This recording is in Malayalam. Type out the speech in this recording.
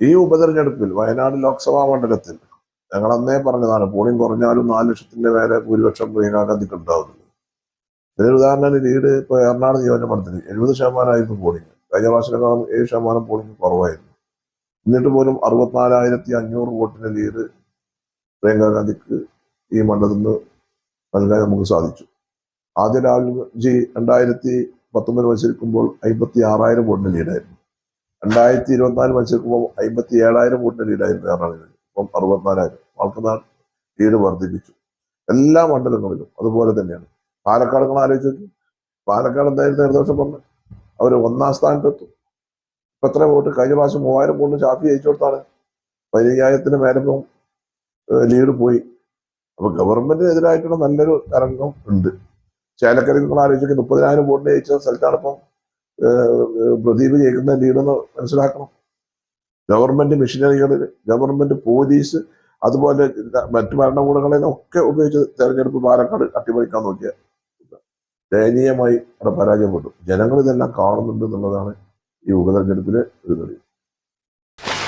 ഈ ഉപതെരഞ്ഞെടുപ്പിൽ വയനാട് ലോക്സഭാ മണ്ഡലത്തിൽ ഞങ്ങൾ അന്നേ പറഞ്ഞതാണ് പോളിംഗ് കുറഞ്ഞാലും നാല് ലക്ഷത്തിന്റെ മേലെ ഭൂരിപക്ഷം പ്രിയങ്കാ ഗാന്ധിക്ക് ഉണ്ടാവുന്നത് ഇതിനൊരു ഉദാഹരണം ലീഡ് ഇപ്പൊ എറണാകുളം നിയോജകമണ്ഡലത്തിൽ എഴുപത് ശതമാനമായിരുന്നു പോളിംഗ്. കഴിഞ്ഞ പ്രാവശ്യത്തെക്കാളും ഏഴ് ശതമാനം പോളിംഗ് കുറവായിരുന്നു. എന്നിട്ട് പോലും അറുപത്തിനാലായിരത്തി അഞ്ഞൂറ് വോട്ടിന്റെ ലീഡ് പ്രിയങ്കാ ഗാന്ധിക്ക് ഈ മണ്ഡലത്തിൽ നിന്ന് നൽകാൻ നമുക്ക് സാധിച്ചു. ആദ്യ രാഹുൽ ജി രണ്ടായിരത്തി പത്തൊമ്പത് മത്സരിക്കുമ്പോൾ അമ്പത്തി ആറായിരം വോട്ടിന് ലീഡായിരുന്നു. രണ്ടായിരത്തി ഇരുപത്തിനാല് മത്സരിക്കുമ്പോൾ അമ്പത്തി ഏഴായിരം വോട്ടിന് ലീഡായിരുന്നു എറണാകുളം ഇപ്പം അറുപത്തിനാലായിരം. ആൾക്കുനാൾ ലീഡ് വർദ്ധിപ്പിച്ചു. എല്ലാ മണ്ഡലങ്ങളിലും അതുപോലെ തന്നെയാണ്. പാലക്കാട് നിങ്ങൾ ആലോചിച്ച് നോക്കി പാലക്കാട് എന്തായിരുന്നു നിർദ്ദേശം പറഞ്ഞു അവർ ഒന്നാം സ്ഥാനത്തെത്തും. ഇപ്പൊ എത്ര വോട്ട്? കഴിഞ്ഞ പ്രാവശ്യം മൂവായിരം കോടിന് ഷാഫി ജയിച്ചു കൊടുത്താണ്. പതിനയ്യായിരത്തിന് മേലെ ഇപ്പം ലീഡ് പോയി. അപ്പൊ ഗവൺമെന്റിനെതിരായിട്ടുള്ള നല്ലൊരു തരംഗം ഉണ്ട്. ചേലക്കരയിൽ നിങ്ങൾ ആലോചിക്കുക മുപ്പതിനായിരം വോട്ടിന് ജയിച്ച സ്ഥലത്താണ് ഇപ്പം പ്രദീപ് കേൾക്കുന്ന ലീഡെന്ന് മനസ്സിലാക്കണം. ഗവൺമെന്റ് മെഷീനറികളിൽ ഗവൺമെന്റ് പോലീസ് അതുപോലെ മറ്റു ഭരണകൂടങ്ങളെ ഒക്കെ ഉപയോഗിച്ച് തെരഞ്ഞെടുപ്പ് പാലക്കാട് അട്ടിമറിക്കാൻ നോക്കിയ ദയനീയമായി അവിടെ പരാജയപ്പെട്ടു. ജനങ്ങൾ ഇതെല്ലാം കാണുന്നുണ്ട് എന്നുള്ളതാണ് ഈ ഉപതെരഞ്ഞെടുപ്പിലെ ഒരു തെളിവ്.